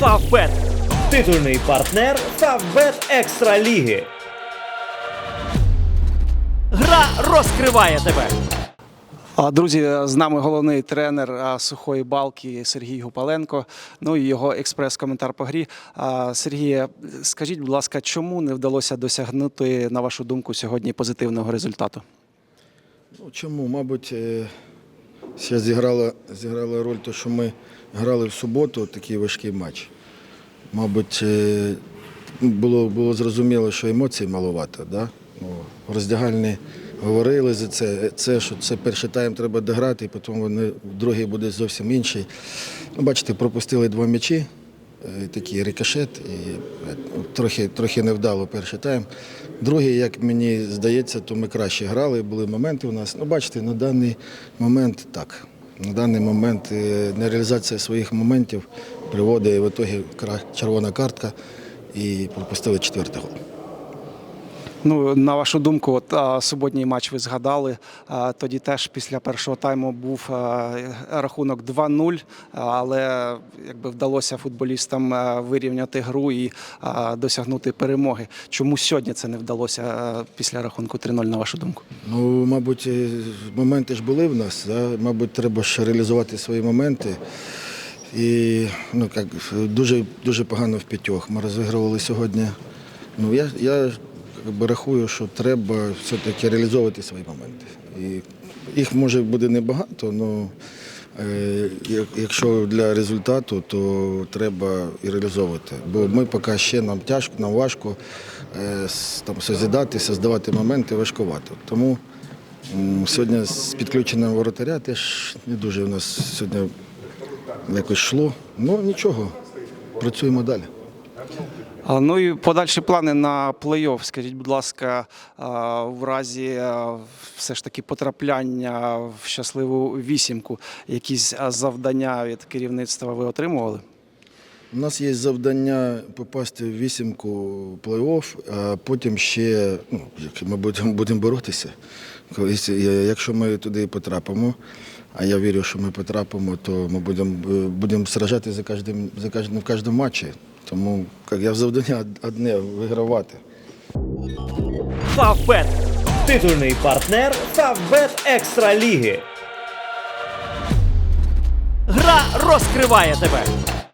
Фавбет. Титульний партнер Фавбет Екстра Ліги. Гра розкриває тебе. Друзі, з нами головний тренер сухої балки Сергій Гупаленко. Ну і його експрес-коментар по грі. А, Сергій, скажіть, будь ласка, чому не вдалося досягнути, на вашу думку, сьогодні позитивного результату? Ну, чому? Мабуть, е, ще зіграла, зіграла роль те, що ми грали в суботу такий важкий матч. Мабуть, е, було, було зрозуміло, що емоцій маловато. Да? Ну, роздягальні говорили за це, це, що це перший тайм треба дограти, і потім вони, другий буде зовсім інший. Ну, бачите, пропустили два м'ячі, такий рикошет, і е, трохи, трохи невдало перший тайм. Другий, як мені здається, то ми краще грали, були моменти у нас. Ну, бачите, на даний момент так. На даний момент е, нереалізація своїх моментів приводить в ітогі червона картка і пропустили четвертий гол. Ну, на вашу думку, от, а, суботній матч ви згадали. А, тоді теж після першого тайму був а, рахунок 2-0, але якби вдалося футболістам вирівняти гру і а, досягнути перемоги. Чому сьогодні це не вдалося а, після рахунку 3-0, на вашу думку? Ну, мабуть, е, моменти ж були в нас. Да? Мабуть, треба ще реалізувати свої моменти. І ну, як, дуже, дуже погано в п'ятьох. Ми розігрували сьогодні. Ну, я, я якби, рахую, що треба все-таки реалізовувати свої моменти. І їх може буде небагато, але якщо для результату, то треба і реалізовувати. Бо ми поки ще нам тяжко, нам важко е, там, созідати, создавати моменти важкувато. Тому сьогодні з підключенням воротаря теж не дуже у нас сьогодні якось йшло. Ну нічого, працюємо далі. Ну і подальші плани на плей-офф. Скажіть, будь ласка, в разі все ж таки потрапляння в щасливу вісімку, якісь завдання від керівництва ви отримували? У нас є завдання попасти в вісімку плей-офф, а потім ще, ну, ми будемо, боротися. Якщо ми туди потрапимо, а я вірю, що ми потрапимо, то ми будемо, будемо сражати за кожним, за кожним, в кожному матчі. Тому як я завдання одне вигравати. Фавбет. Титульний партнер Фавбет Екстра Ліги. Гра розкриває тебе.